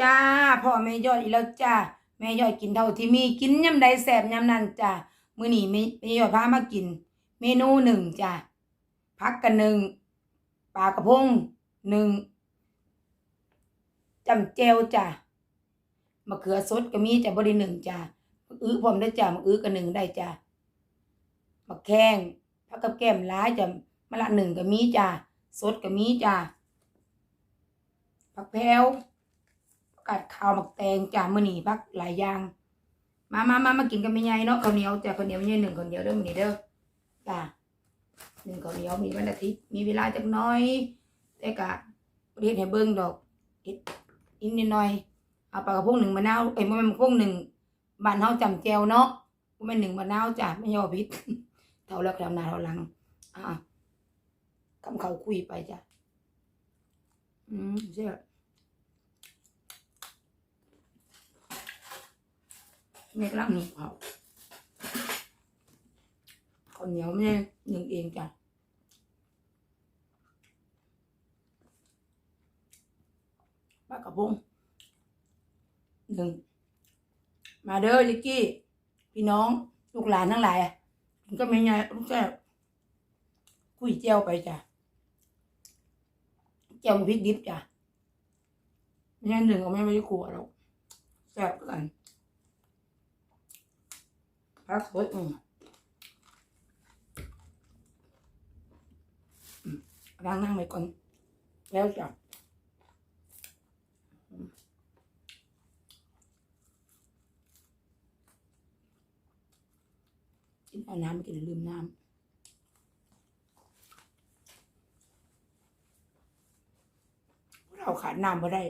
จ้าพ่อแม่ยอดอีแล้วจ้าแม่ยอดกินเท่าที่มีกินยำใดแสบยำนั้นจ้ามื้อนี้แม่แม่ยอดพามากิน เมนูหนึ่งจ้าพักกันหนึ่งปลากระพงหนึ่งจำเจวจ้ามะเขือสดก็มีจ้าบริหนึ่งจ้าอื้อพร้อมได้จ้ามะอื้อกันหนึ่งได้จ้ามะแข้งพักกับแก้มร้ายจ้ามะละหนึ่งก็มีจ้าสดก็มีจ้าผักแพว กกาดขาวหมักแตงจ้ามื้อนี้พักหลายอย่าง มามามามากินกันไม่ใหญ่เนาะข้าวเหนียวจ้าข้าวเหนียวไม่ใหญ่หนึ่งข้าวเหนียวเด้อมื้อนี้เด้อจ้าหนึ่งข้าวเหนียวมีวันอาทิตย์มีเวลาจักน้อย แต่กะเรียนให้เบิ่งดอกอิดอินนิดหน่อยเอาปลากระพงหนึ่งมะนาวเอ้ยบ่แม่นมะพงหนึ่งบ้านเฮาจำแจวเนาะบ่แม่นหนึ่งมะนาวจ้ะไม่ใช่ว่าผิดเท่าแล้วเท่าหน้าเท่าหลังอ่าคำเขาคุยไปจ้ะอืมเสีย เมฆล่างนี่เขาข้าวเหนียวไม่หนึ่งเองจ้ะปลากระพงหนึ่งมาเด้อลิกกี้ พี่น้องลูกหลานทั้งหลายมันก็ไม่ไงลูกแก้วคุยเจียวไปจ้ะเจียวพริกดิบจ้ะไม่ใช่หนึ่งก็ไม่ได้กลัวหรอกแซ่บกัน พักสดอือืมล้างนั่งไปก่อน แล้วจ้ะกินเอาน้ำไม่กินลืมน้ำเราขาดน้ำไม่ได้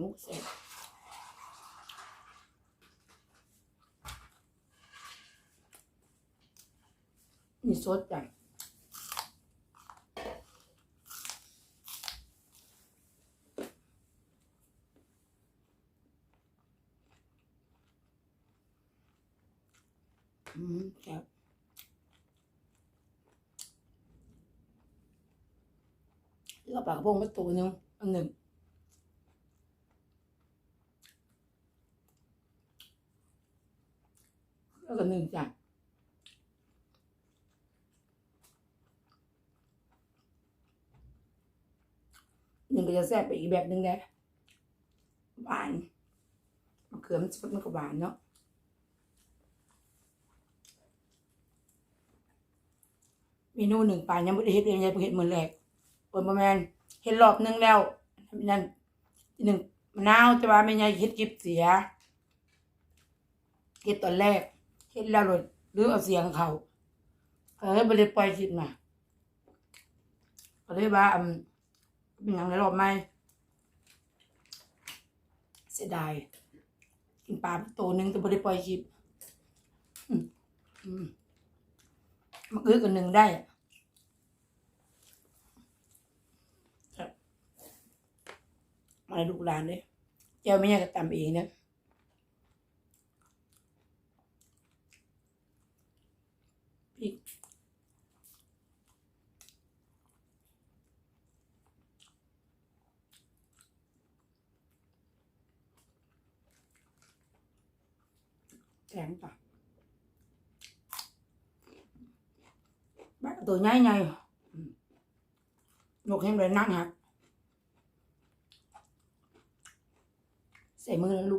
มุกเสร็จ นี่สดจังอืมแซ่บแล้วปลากระพงก็ตัวนึงอันหนึ่งแล้วก็หนึ่งจ้ะ งก็จะแซ่บไปอีกแบบหนึ่งได้หวานมะเขือมันสดมันก็หวานเนาะเมนูหนึ่งป่านยังไม่ได้เฮ็ดเองยังเฮ็ดมือแรกเปิดประมาณเฮ็ดรอบหนึงแล้วนั่นหนึ่งมะนาวแต่ว่าไม่ใช่เฮ็ดกิบเสียเฮ็ดตอนแรกเฮ็ดแล้วหลดหรือเอาเสียงเขาเออบ่ได้ปล่อยคลิปมาก็เลยว่าอืม เป็นยังไงหรอบใหม่เสียดายกินปลาตัวหนึ่งแต่บ่ได้ปล่อยคลิปอืมอืมมันอึกอันหนึ่งได้มาดูกหลานเลยเจ้าไม่ยากจะตำเองเนี่ย พริก แข็งป่ะบ้านตัวใหญ่ใหญ่อืมนกเห็นเลยนั่งหักใส่มือแล้วลู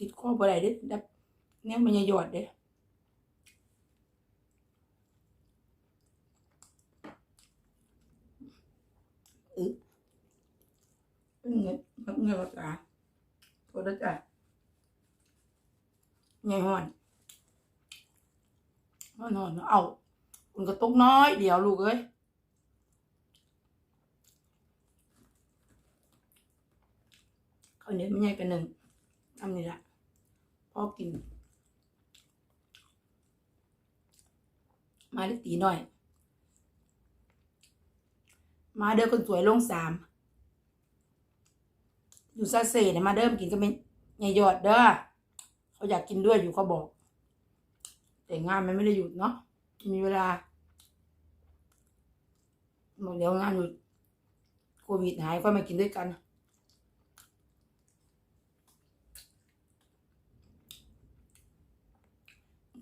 ติดข้อบอะได้เด้ดับเนวมันยหยอดเด้อึเงินเงินจ้าโทษจ้าใหญ่หอนห่อนหอนเอาคุณกระตุกน้อยเดี๋ยวลูกเอ้ยเขาเนียวไม่ใหญ่กันหนึ่งทำนี่แหละ อกิน มาได้ตีหน่อย มาเด้อคนสวยลงสาม อยู่ซาเซ่เนี่ยมาเดิมกินก็เป็นไงยอดเด้อเขาอยากกินด้วยอยู่เขาบอก แต่งานมันไม่ได้หยุดเนาะมีเวลาบอกเดี๋ยวงานหยุดโควิดหายก็มากินด้วยกัน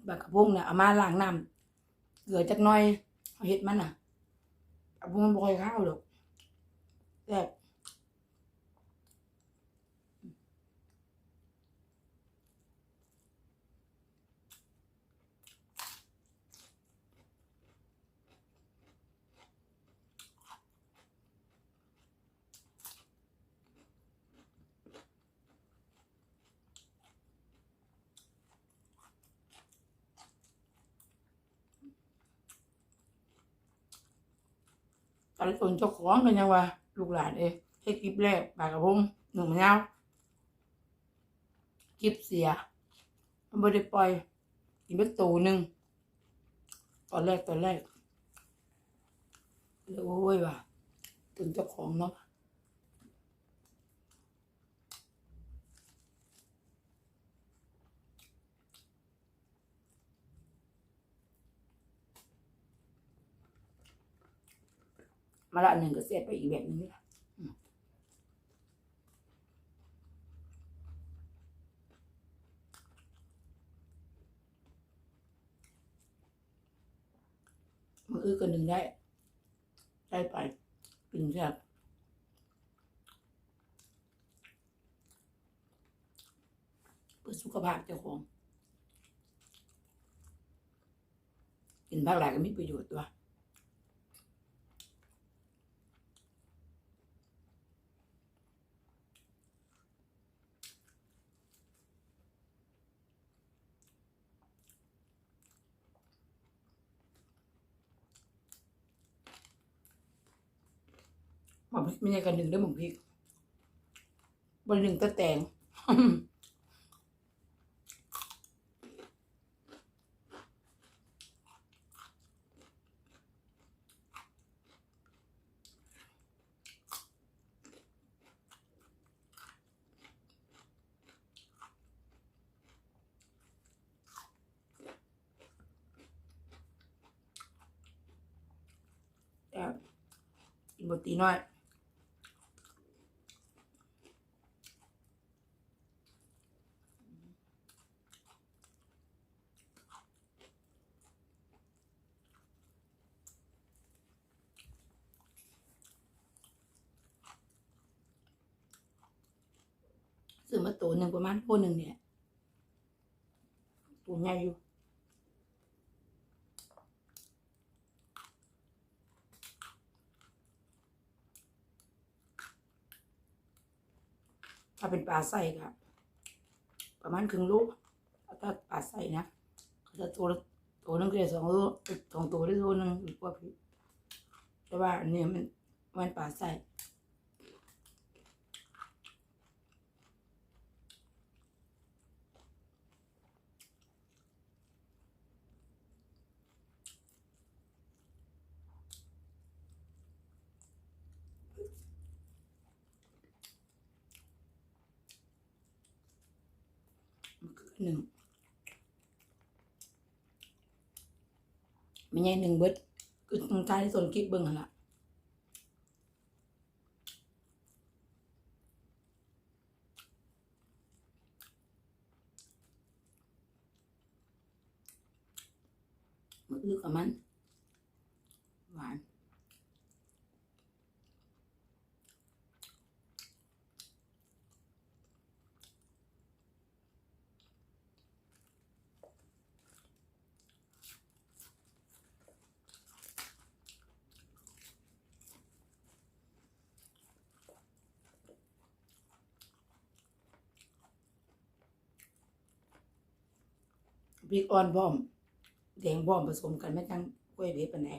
บากกระพงเนี่ยเอามาล้างน้ำเกลือจักหน่อยเห็ดมันอะกระพงมันบ่ค่อยข้าวหรอกแต่บ ตอนตนเจ้าของกันยังว่า ลูกหลานเองให้คลิปแรกปากกระพงหนึ่งมะนาวคลิปเสียมันไม่ได้ปล่อยกินไปตูหนึ่งตอนแรกตอนแรกเลยโอ้ยว่ะตนเจ้าของเนาะ มาละอันหนึ่งก็เสียไปอีกแบบนึงละอืมมันอื้อกันหนึ่งได้ ได้ไปกินแซ่บเพื่อสุขภาพเจ้าของกินผักหลายก็มีประโยชน์ตัว หมาพริกไม่ใช่กันหนึ่งเด้วยหมูพริกบนหนึ่งตะแตงแต่กินบตีน้อย ซื้อมาตัวหนึ่งประมาณโลหนึ่งเนี่ยตัวใหญ่อยู่ถ้าเป็นปลาไส้ครับประมาณครึ่งโลถ้าปลาไส้นะก็จะตัวตัวหนึงก็จะสองโลสองตัวได้โลหนึงหรือกว่าพี่แต่ว่าอันนี้มันมันปลาไส้ หนึ่งไม่ใช่หนึ่งเบิดคือตรงท้ายที่ส่วนคลิปเบิ้งหั่นละมันอื้อกับมัน พริกอ่อนพร้อม แดงพร้อมผสมกันไม่ตั้งกล้วยเวฟปานใด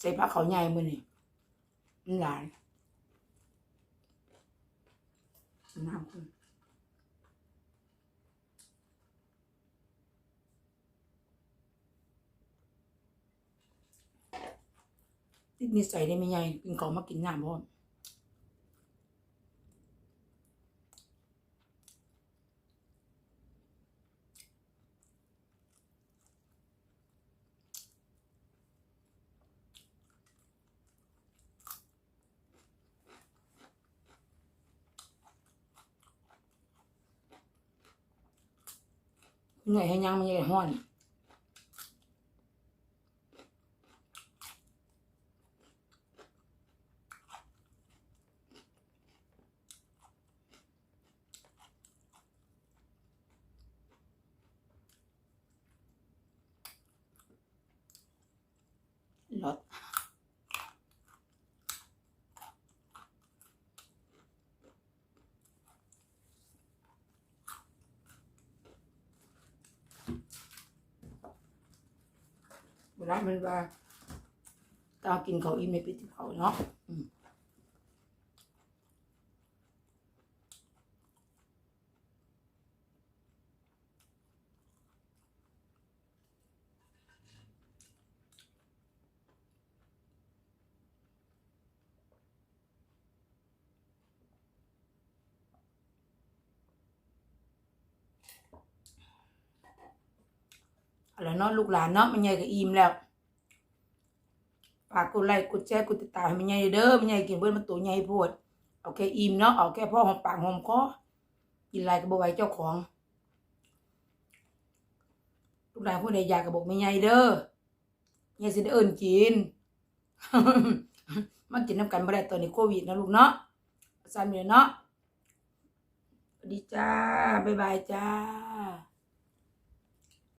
ใส่ผักเขาใหญ่มือนี่ หลายน้ำคุณติดนิสัยได้ไม่ใหญ่กินของมากินน้ำพร้อม เหนื่อยให้ยังมันยังห้อนรส รับมันว่าตากินเขาอิ่มในปิดเขาเนาะ อืมเอาละเนาะลูกหลานเนาะมันใหญ่ก็อิ่มแล้วฝากกดไลค์กดแชร์กดติดตามให้มันใหญ่เด้อมันใหญ่กินเบิ้มันตัวใหญ่โพดเอาแค่อิ่มเนาะเอาแค่พ่อหอมปากหอมคอกินไรก็บ่ไหวเจ้าของลูกหลานผู้ใดอยากก็บอกไม่ใหญ่เด้อใหญ่สิได้เอิ้นกินมากินน้ำกันบ่ได้ตอนนี้โควิดนะลูกเนาะสั่นอยู่เนาะสวัสดีจ้า บ๊ายบายจ้า